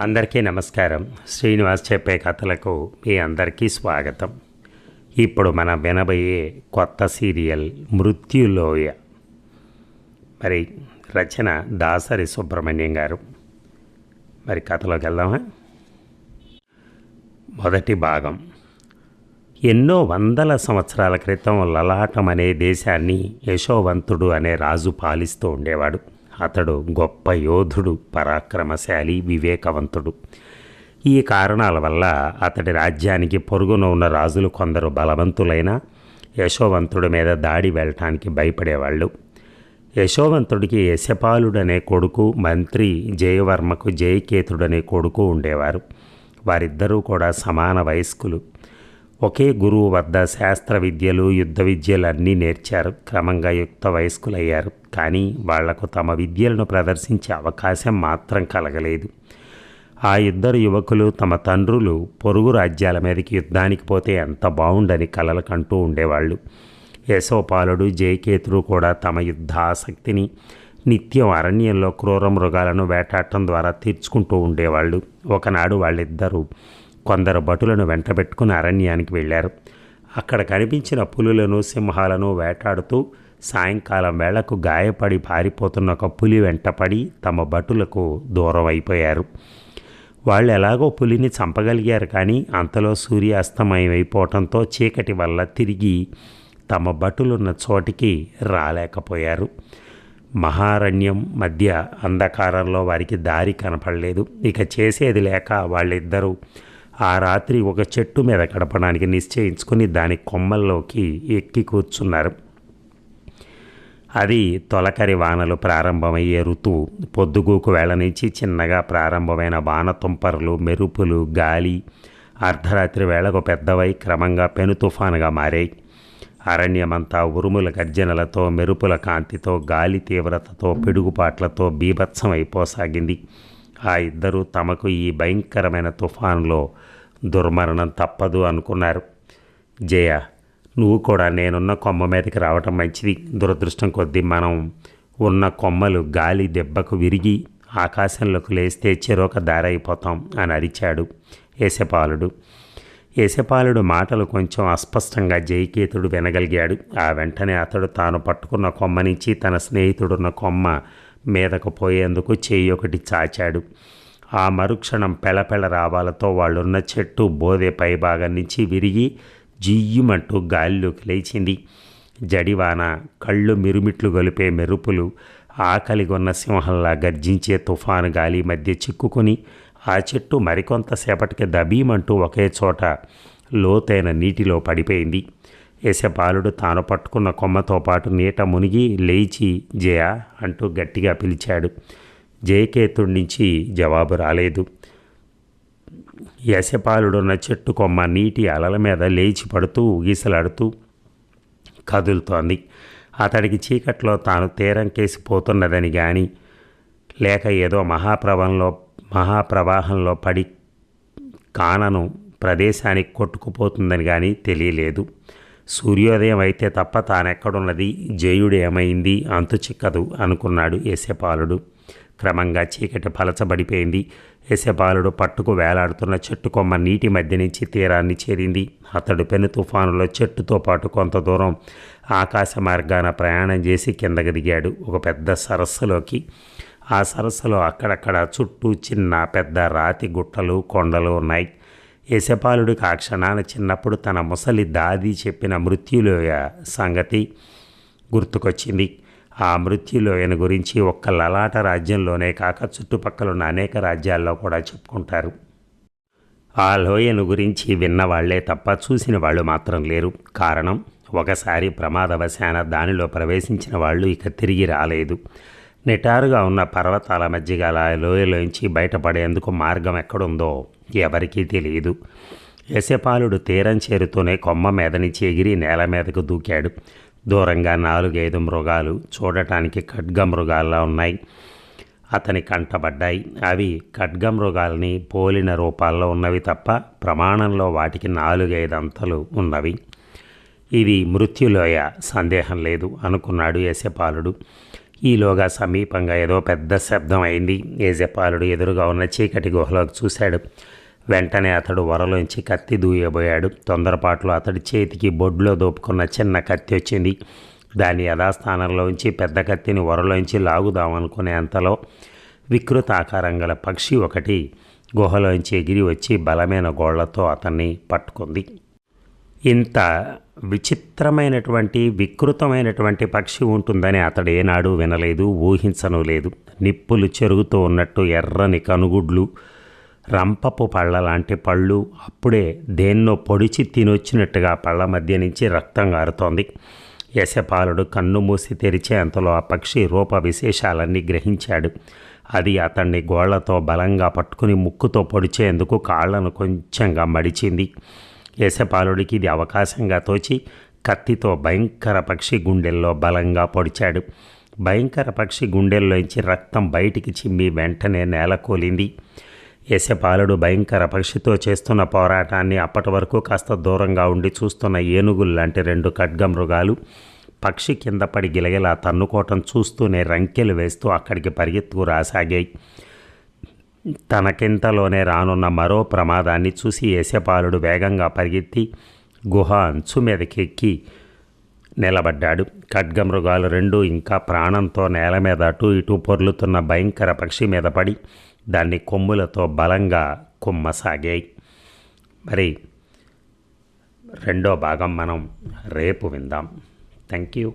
అందరికీ నమస్కారం. శ్రీనివాస్ చెప్పే కథలకు మీ అందరికీ స్వాగతం. ఇప్పుడు మనం వినబోయే కొత్త సీరియల్ మృత్యులోయ. మరి రచన దాసరి సుబ్రహ్మణ్యం గారు. మరి కథలోకి వెళ్దామా? మొదటి భాగం. ఎన్నో వందల సంవత్సరాల క్రితం లలాటం అనే దేశాన్ని యశోవంతుడు అనే రాజు పాలిస్తూ ఉండేవాడు. అతడు గొప్ప యోధుడు పరాక్రమశాలి వివేకవంతుడు. ఈ కారణాల వల్ల అతడి రాజ్యానికి పొరుగున ఉన్న రాజులు కొందరు బలవంతులైన యశోవంతుడి మీద దాడి వెళ్ళటానికి భయపడేవాళ్ళు. యశోవంతుడికి యశపాలుడనే కొడుకు మంత్రి జయవర్మకు జయకేతుడనే కొడుకు ఉండేవారు. వారిద్దరూ కూడా సమాన వయస్కులు. ఒకే గురువు వద్ద శాస్త్ర విద్యలు యుద్ధ విద్యలు అన్నీ నేర్చారు. క్రమంగా యుక్త వయస్కులయ్యారు. కానీ వాళ్ళకు తమ విద్యలను ప్రదర్శించే అవకాశం మాత్రం కలగలేదు. ఆ ఇద్దరు యువకులు తమ తండ్రులు పొరుగు రాజ్యాల మీదకి యుద్ధానికి పోతే ఎంత బాగుండని కలలు కంటూ ఉండేవాళ్ళు యశోపాలుడు జయకేతుడు కూడా తమ యుద్ధ ఆసక్తిని నిత్యం అరణ్యంలో క్రూర మృగాలను వేటాడటం ద్వారా తీర్చుకుంటూ ఉండేవాళ్ళు ఒకనాడు వాళ్ళిద్దరూ కొందరు భటులను వెంటబెట్టుకుని అరణ్యానికి వెళ్ళారు. అక్కడ కనిపించిన పులులను సింహాలను వేటాడుతూ సాయంకాలం వేళకు గాయపడి పారిపోతున్న ఒక పులి వెంటపడి తమ భటులకు దూరం అయిపోయారు వాళ్ళు ఎలాగో పులిని చంపగలిగారు కానీ అంతలో సూర్యాస్తమయం అయిపోవటంతో చీకటి వల్ల తిరిగి తమ భటులున్న చోటికి రాలేకపోయారు. మహారణ్యం మధ్య అంధకారంలో వారికి దారి కనపడలేదు. ఇక చేసేది లేక వాళ్ళిద్దరూ ఆ రాత్రి ఒక చెట్టు మీద గడపడానికి నిశ్చయించుకుని దాని కొమ్మల్లోకి ఎక్కి కూర్చున్నారు. అది తొలకరి వానలు ప్రారంభమయ్యే ఋతువు. పొద్దుగూకు వేళ నుంచి చిన్నగా ప్రారంభమైన వానతుంపరలు మెరుపులు గాలి అర్ధరాత్రి వేళకు పెద్దవై క్రమంగా పెను తుఫానుగా మారాయి. అరణ్యమంతా ఉరుముల గర్జనలతో మెరుపుల కాంతితో గాలి తీవ్రతతో పిడుగుపాట్లతో బీభత్సం అయిపోసాగింది ఆ ఇద్దరు తమకు ఈ భయంకరమైన తుఫాన్లో దుర్మరణం తప్పదు అనుకున్నారు. జయ నువ్వు కూడా నేనున్న కొమ్మ మీదకి రావటం మంచిది. దురదృష్టం కొద్దీ మనం ఉన్న కొమ్మలు గాలి దెబ్బకు విరిగి ఆకాశంలోకి లేస్తే చెరొక దారైపోతాం అని అరిచాడు యశపాలుడు యశపాలుడు మాటలు కొంచెం అస్పష్టంగా జయకేతుడు వినగలిగాడు. ఆ వెంటనే అతడు తాను పట్టుకున్న కొమ్మ నుంచి తన స్నేహితుడున్న కొమ్మ మీదకు పోయేందుకు చేయి ఒకటి చాచాడు. ఆ మరుక్షణం పెళపెళ రావాలతో వాళ్ళున్న చెట్టు బోధే పైభాగం నుంచి విరిగి జియ్యుమంటూ గాలిలోకి లేచింది. జడివాన కళ్ళు మిరుమిట్లు గొలిపే మెరుపులు ఆకలిగొన్న సింహంలా గర్జించే తుఫాను గాలి మధ్య చిక్కుకొని ఆ చెట్టు మరికొంతసేపటికి దబీమంటూ ఒకే చోట లోతైన నీటిలో పడిపోయింది. యశపాలుడు తాను పట్టుకున్న కొమ్మతో పాటు నీట మునిగి లేచి జయ అంటూ గట్టిగా పిలిచాడు. జయకేతుడి నుంచి జవాబు రాలేదు. యశపాలుడున్న చెట్టు కొమ్మ నీటి అలల మీద లేచి పడుతూ ఊగిసలాడుతూ కదులుతోంది. అతడికి చీకట్లో తాను తీరం కేసిపోతున్నదని కానీ లేక ఏదో మహాప్రవంలో మహాప్రవాహంలో పడి కానను ప్రదేశానికి కొట్టుకుపోతుందని కానీ తెలియలేదు. సూర్యోదయం అయితే తప్ప తానెక్కడున్నది? జయుడు ఏమైంది అంతు చిక్కదు అనుకున్నాడు యశపాలుడు. క్రమంగా చీకటి పలచబడిపోయింది. యశపాలుడు పట్టుకు వేలాడుతున్న చెట్టు కొమ్మ నీటి మధ్య నుంచి తీరాన్ని చేరింది. అతడు పెను తుఫానులో చెట్టుతో పాటు కొంత దూరం ఆకాశ మార్గాన ప్రయాణం చేసి కిందకి దిగాడు. ఒక పెద్ద సరస్సులోకి. ఆ సరస్సులో అక్కడక్కడ చుట్టూ చిన్న పెద్ద రాతి గుట్టలు కొండలు ఉన్నాయి. యశపాలుడికి ఆ క్షణాన చిన్నప్పుడు తన ముసలి దాది చెప్పిన మృత్యులోయ సంగతి గుర్తుకొచ్చింది. ఆ మృత్యులోయను గురించి ఒక్క లలాట రాజ్యంలోనే కాక చుట్టుపక్కలున్న అనేక రాజ్యాల్లో కూడా చెప్పుకుంటారు. ఆ లోయను గురించి విన్నవాళ్ళే తప్ప చూసిన వాళ్ళు మాత్రం లేరు. కారణం ఒకసారి ప్రమాదవశాన దానిలో ప్రవేశించిన వాళ్ళు ఇక తిరిగి రాలేదు. నిటారుగా ఉన్న పర్వతాల మధ్య గల లోయలోంచి బయటపడేందుకు మార్గం ఎక్కడుందో ఎవరికీ తెలియదు. యశపాలుడు తీరం చేరుతూనే కొమ్మ మీద నుంచి ఎగిరి నేల మీదకు దూకాడు. దూరంగా నాలుగైదు మృగాలు చూడటానికి ఖడ్గమృగాల్లో ఉన్నాయి. అతని కంటబడ్డాయి. అవి ఖడ్గమృగాల్ని పోలిన రూపాల్లో ఉన్నవి తప్ప ప్రమాణంలో వాటికి నాలుగైదు అంతలు ఉన్నవి. ఇది మృత్యులోయ సందేహం లేదు అనుకున్నాడు యశపాలుడు. ఈలోగా సమీపంగా ఏదో పెద్ద శబ్దం అయింది. యజపాలుడు ఎదురుగా ఉన్న చీకటి గుహలోకి చూశాడు. వెంటనే అతడు వరలోంచి కత్తి దూయబోయాడు. తొందరపాట్లో అతడి చేతికి బొడ్లో దోపుకున్న చిన్న కత్తి వచ్చింది. దాని యథాస్థానంలోంచి పెద్ద కత్తిని వరలోంచి లాగుదామనుకునే అంతలో వికృత ఆకారం గల పక్షి ఒకటి గుహలోంచి ఎగిరి వచ్చి బలమైన గోళ్ళతో అతన్ని పట్టుకుంది. ఇంత విచిత్రమైనటువంటి వికృతమైనటువంటి పక్షి ఉంటుందని అతడు ఏనాడు వినలేదు ఊహించను లేదు. నిప్పులు చెరుగుతూ ఉన్నట్టు ఎర్రని కనుగుడ్లు రంపపు పళ్ళ లాంటి పళ్ళు అప్పుడే దేన్నో పొడిచి తినొచ్చినట్టుగా పళ్ళ మధ్య నుంచి రక్తం గారుతోంది. యశపాలుడు కన్ను మూసి తెరిచే అంతలో ఆ పక్షి రూప విశేషాలన్నీ గ్రహించాడు. అది అతన్ని గోళ్ళతో బలంగా పట్టుకుని ముక్కుతో పొడిచేందుకు కాళ్ళను కొంచెంగా మడిచింది. యశపాలుడికి ఇది అవకాశంగా తోచి కత్తితో భయంకర పక్షి గుండెల్లో బలంగా పొడిచాడు. భయంకర పక్షి గుండెల్లోంచి రక్తం బయటికి చిమ్మి వెంటనే నేలకూలింది యశపాలుడు భయంకర పక్షితో చేస్తున్న పోరాటాన్ని అప్పటి వరకు కాస్త దూరంగా ఉండి చూస్తున్న ఏనుగుల్లాంటి రెండు ఖడ్గమృగాలు పక్షి కింద పడి గిలగిలా తన్నుకోవటం చూస్తూనే రంకెలు వేస్తూ అక్కడికి పరిగెత్తుకు రాసాగాయి. తనకింతలోనే రానున్న మరో ప్రమాదాన్ని చూసి యశపాలుడు వేగంగా పరిగెత్తి గుహ అంచు మీదకెక్కి నిలబడ్డాడు. ఖడ్గమృగాలు రెండు ఇంకా ప్రాణంతో నేల మీద అటు ఇటు పొర్లుతున్న భయంకర పక్షి మీద పడి దాన్ని కొమ్ములతో బలంగా కుమ్మసాగాయి. మరి రెండో భాగం మనం రేపు విందాం. Thank you